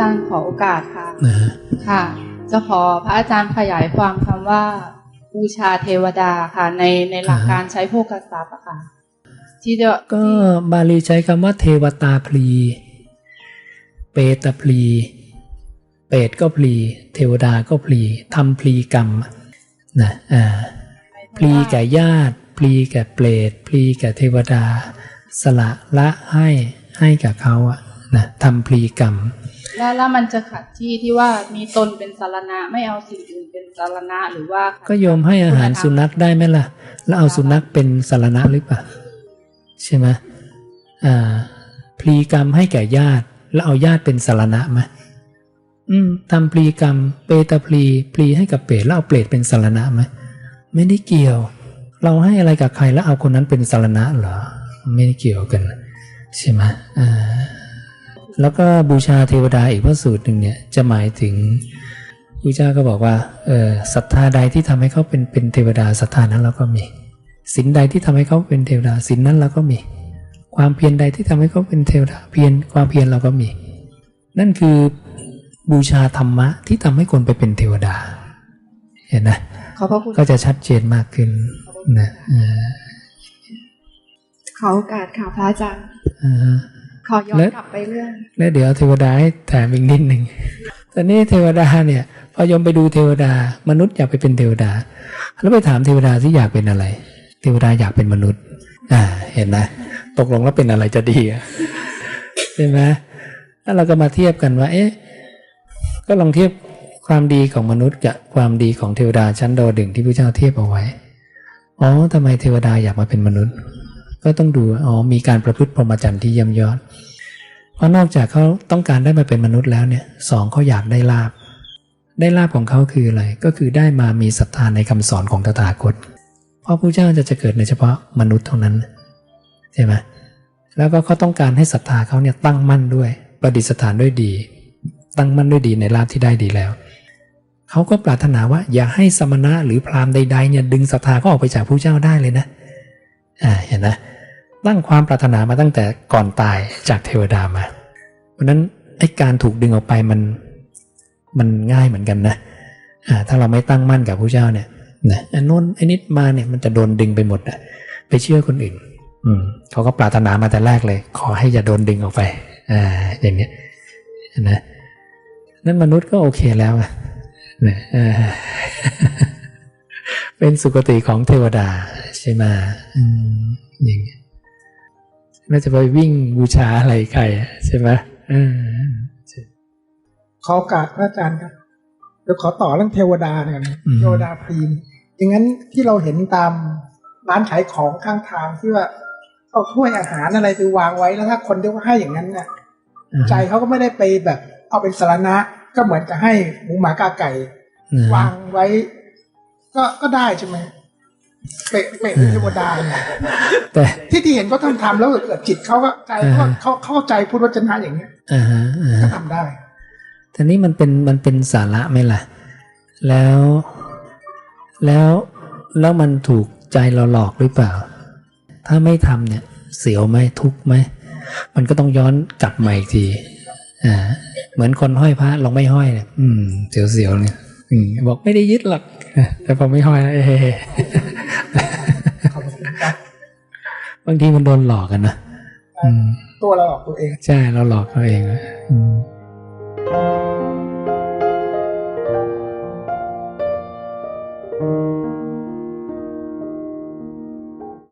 จารย์ขอโอกาสค่ะนะฮะค่ะ จะขอพระอาจารย์ขยายความคำว่าบูชาเทวดาค่ะ ในในหลักการใช้โภกทรัพย์อะค่ะ ที่จะก็บาลีใช้คำว่าเทวตาพลี เปตพลี เปตก็พลี เทวดาก็พลีทำพลีกรรมนะอ่าพลีแก่ญาติ พลีแก่เปรตพลีแก่เทวดา สละละให้ให้กับเขาอะนะทำพลีกรรม แล้วแล้วมันจะขัดที่ที่ว่ามีตนเป็นสารณะไม่เอาสิ่งอื่นเป็นสารณะหรือว่าขัดก็โยมให้อาหารสุนัขได้ไหมล่ะ แล้วเอาสุนัขเป็นสารณะหรือเปล่าใช่ไหมอ่าพลีกรรมให้แก่ญาติ แล้วเอาญาติเป็นสารณะไหมอืมทำพลีกรรม เปตพลีพลีให้กับเปรตแล้วเอาเปรตเป็นสารณะไหมไม่ได้เกี่ยว เราให้อะไรกับใครแล้วเอาคนนั้นเป็นสารณะเหรอ ไม่ได้เกี่ยวกัน ใช่ไหมอ่า แล้วก็บูชาเทวดาอีกพระสูตรหนึ่งเนี่ยจะหมายถึงพระเจ้าก็บอกว่าเออศรัทธาใดที่ทำให้เขาเป็นเป็นเทวดาศรัทธานั้นเราก็มีศีลใดที่ทำให้เขาเป็นเทวดาศีลนั้นเราก็มี ความเพียรใดที่ทำให้เขาเป็นเทวดาเพียรความเพียรเราก็มี นั่นคือบูชาธรรมะที่ทำให้คนไปเป็นเทวดา เห็นนะขอบพระคุณก็จะชัดเจนมากขึ้นนะอ่าขอโอกาสค่ะพระอาจารย์อ่า ขอย้อนและกลับไปเรื่อง แล้วเดี๋ยวเทวดาให้แถมอีกนิดหนึ่งตอนนี้เทวดาเนี่ยพอยมไปดูเทวดา มนุษย์อยากไปเป็นเทวดา แล้วไปถามเทวดาที่อยากเป็นอะไร เทวดาอยากเป็นมนุษย์ อ่า เห็นนะตกลงแล้วเป็นอะไรจะดีอะใช่ไหมแล้วเราก็มาเทียบกันว่า เอ๊ะก็ลองเทียบความดีของมนุษย์กับความดีของเทวดาชั้นดาวดึงที่พระเจ้าเทียบเอาไว้อ๋อทำไมเทวดาอยากมาเป็นมนุษย์ ก็ต้องดูอ๋อมีการประพฤติพรหมจรรย์ที่เยี่ยมยอด เพราะนอกจากเขาต้องการได้มาเป็นมนุษย์แล้วเนี่ยสองเขาอยากได้ลาบ ได้ลาบของเขาคืออะไร ก็คือได้มามีศรัทธาในคำสอนของตถาคต เพราะพระเจ้าจะจะเกิดในเฉพาะมนุษย์เท่านั้นใช่ไหมแล้วก็เขาต้องการให้ศรัทธาเขาเนี่ยตั้งมั่นด้วย ประดิษฐานด้วยดี ตั้งมั่นด้วยดีในลาบที่ได้ดีแล้วเขาก็ปรารถนาว่าอย่าให้สมณะหรือพราหมณ์ใดๆเนี่ยดึงศรัทธาเขาออกไปจากพระเจ้าได้เลยนะ อ่าเห็นนะตั้งความปรารถนามาตั้งแต่ก่อนตายจากเทวดามา เพราะนั้นไอ้การถูกดึงออกไปมันมันง่ายเหมือนกันนะอ่าถ้าเราไม่ตั้งมั่นกับพระเจ้าเนี่ยนะไอ้นนไอ้นิดมาเนี่ยมันจะโดนดึงไปหมดอะไปเชื่อคนอื่น อืมเขาก็ปรารถนามาแต่แรกเลย ขอให้อย่าโดนดึงออกไปอ่าอย่างเนี้ยนะนั่นมนุษย์ก็โอเคแล้วนะเป็นสุคติของเทวดา ใช่ไหมอืมอย่างเงี้ยน่าจะไปวิ่งบูชาอะไรใครอะใช่ไหมเออขอโอกาสพระอาจารย์ครับเดี๋ยวขอต่อเรื่องเทวดาเนี่ยนะอืมเทวดาพรีมอย่างนั้นที่เราเห็นตามร้านขายของข้างทางที่ว่าเอาถ้วยอาหารอะไรไปวางไว้แล้วถ้าคนที่ว่าให้อย่างนั้นเนี่ยอ่าใจเขาก็ไม่ได้ไปแบบ เอาเป็นสารณะก็เหมือนกับให้หมูหมากาไก่นะวางไว้ ก็ก็ได้ใช่ไหม เปะเปะเทวดาเนี่ยแต่ที่ที่เห็นเขาทำทำแล้วเกิดจิตเขาก็ใจเขาอ่าฮะเขาเข้าใจพุทธวจนะอย่างเงี้ยอ่าฮะอ่าก็ฮะทำได้ทีนี้มันเป็นมันเป็นสาระไหมล่ะ แล้วแล้วแล้วมันถูกใจเราหลอกหรือเปล่า ถ้าไม่ทำเนี่ยเสียวไหมทุกข์ไหม มันก็ต้องย้อนกลับมาอีกทีอ่าเหมือนคนห้อยพระลองไม่ห้อยเนี่ยอืมเสียวเสียวๆเนี่ยอืมบอกไม่ได้ยึดหรอกแต่พอไม่ห้อยแล้วเอ้ขอ บคุณครับบางทีมันโดนหลอกกันนะอืมตัวเราหลอกตัวเอง ใช่เราหลอกเราเองอะอืม